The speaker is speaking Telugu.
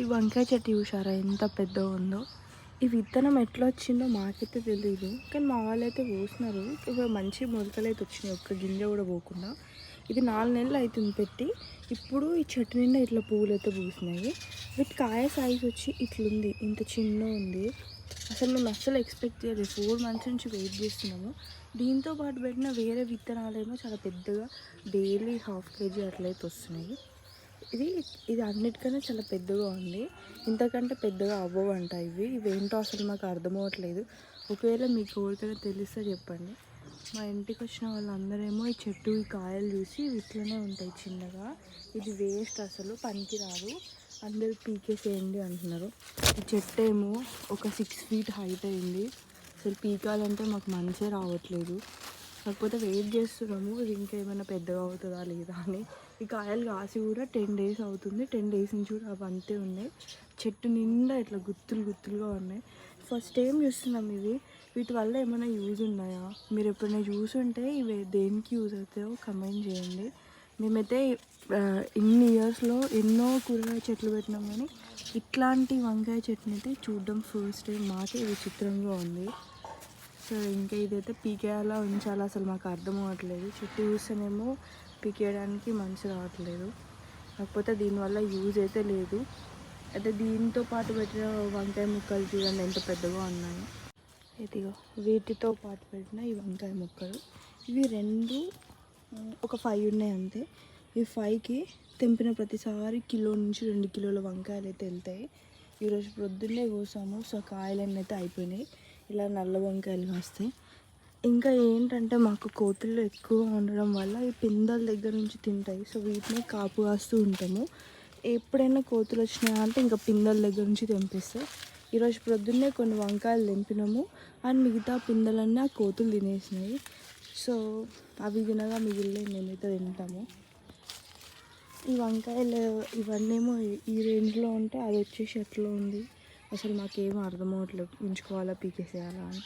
ఈ వంకాయ చెట్టు చూసారా ఎంత పెద్దగా ఉందో. ఈ విత్తనం ఎట్లా వచ్చిందో మాకైతే తెలియదు కానీ మా వాళ్ళు అయితే పోసినారు ఇప్పుడు మంచి మొలకలు అయితే వచ్చినాయి. ఒక్క గింజ కూడా పోకుండా. ఇది నాలుగు నెలలు అవుతుంది పెట్టి. ఇప్పుడు ఈ చెట్టు నిండా ఇట్లా పువ్వులు అయితే పూసినాయి. వీటి కాయ సైజ్ వచ్చి ఇట్లుంది. ఇంత చిన్న ఉంది. అసలు మేము అస్సలు ఎక్స్పెక్ట్ చేయలేదు. ఫోర్ మంత్స్ నుంచి వెయిట్ చేస్తున్నాము. దీంతో పాటు పెట్టిన వేరే విత్తనాలేమో చాలా పెద్దగా డైలీ హాఫ్ కేజీ అట్లయితే వస్తున్నాయి. ఇది ఇది అన్నిటికన్నా చాలా పెద్దగా ఉంది. ఇంతకంటే పెద్దగా అవ్వవంట ఇవి. ఇవేంటో అసలు మాకు అర్థం అవ్వట్లేదు. ఒకవేళ మీకు ఎవరికైనా తెలిస్తే చెప్పండి. మా ఇంటికి వచ్చిన వాళ్ళందరేమో ఈ చెట్టు ఈ కాయలు చూసి ఇట్లనే ఉంటాయి చిన్నగా. ఇది వేస్ట్ అసలు పనికిరాదు. అందరూ పీకేసేయండి అంటున్నారు. ఈ చెట్టు ఏమో ఒక సిక్స్ ఫీట్ హైట్ అయింది. అసలు పీకాలంటే మాకు మంచిగా రావట్లేదు. కాకపోతే వెయిట్ చేస్తున్నాము. ఇది ఇంకా ఏమైనా పెద్దగా అవుతుందా లేదా అని. ఈ కాయలు కాసి కూడా టెన్ డేస్ అవుతుంది. టెన్ డేస్ నుంచి కూడా అవి అంతే ఉన్నాయి. చెట్టు నిండా ఇట్లా గుత్తులు గుత్తులుగా ఉన్నాయి. ఫస్ట్ టైం చూస్తున్నాం ఇవి? వీటి వల్ల ఏమైనా యూజ్ ఉన్నాయా? మీరు ఎప్పుడైనా చూసుంటే ఇవి దేనికి యూజ్ అవుతాయో కమెంట్ చేయండి. మేమైతే ఇన్ని ఇయర్స్లో ఎన్నో కూరగాయ చెట్లు పెట్టినాం కానీ ఇట్లాంటి వంకాయ చెట్టుని అయితే చూడడం ఫస్ట్ టైం మాకే విచిత్రంగా ఉంది. సో ఇంకా ఇదైతే పీకేయాలా ఉంచాలో అసలు మాకు అర్థం అవ్వట్లేదు. చుట్టూ చూస్తేనేమో పీకేయడానికి మంచి రావట్లేదు. కాకపోతే దీనివల్ల యూజ్ అయితే లేదు. అయితే దీంతో పాటు పెట్టిన వంకాయ ముక్కలు చూడండి ఎంత పెద్దగా ఉన్నాయి. ఇదిగో వీటితో పాటు పెట్టిన ఈ వంకాయ ముక్కలు. ఇవి రెండు ఒక ఫైవ్ ఉన్నాయి అంతే. ఈ ఫైవ్కి తెంపిన ప్రతిసారి కిలో నుంచి రెండు కిలోల వంకాయలు అయితే వెళ్తాయి. ఈరోజు పొద్దున్నే కోసాము సో కాయలన్నీ అయితే అయిపోయినాయి. ఇలా నల్ల వంకాయలు కాస్తాయి. ఇంకా ఏంటంటే మాకు కోతులు ఎక్కువ ఉండడం వల్ల ఈ పిందల దగ్గర నుంచి తింటాయి. సో వీటిని కాపు కాస్తూ ఉంటాము. ఎప్పుడైనా కోతులు వచ్చినాయి అంటే ఇంకా పిందల దగ్గర నుంచి తెంపిస్తాయి. ఈరోజు ప్రొద్దున్నే కొన్ని వంకాయలు తెంపినాము. అండ్ మిగతా పిందలన్నీ ఆ కోతులు తినేసినాయి. సో అవి తినగా మిగిలిన మేమైతే తింటాము. ఈ వంకాయలు ఇవన్నీ ఏమో ఈ రేంజ్లో ఉంటే అది వచ్చేసి ఎట్లా ఉంది. అసలు మాకేం అర్థం అవట్లేదు ఉంచుకోవాలా పీకేసేయాలా అని.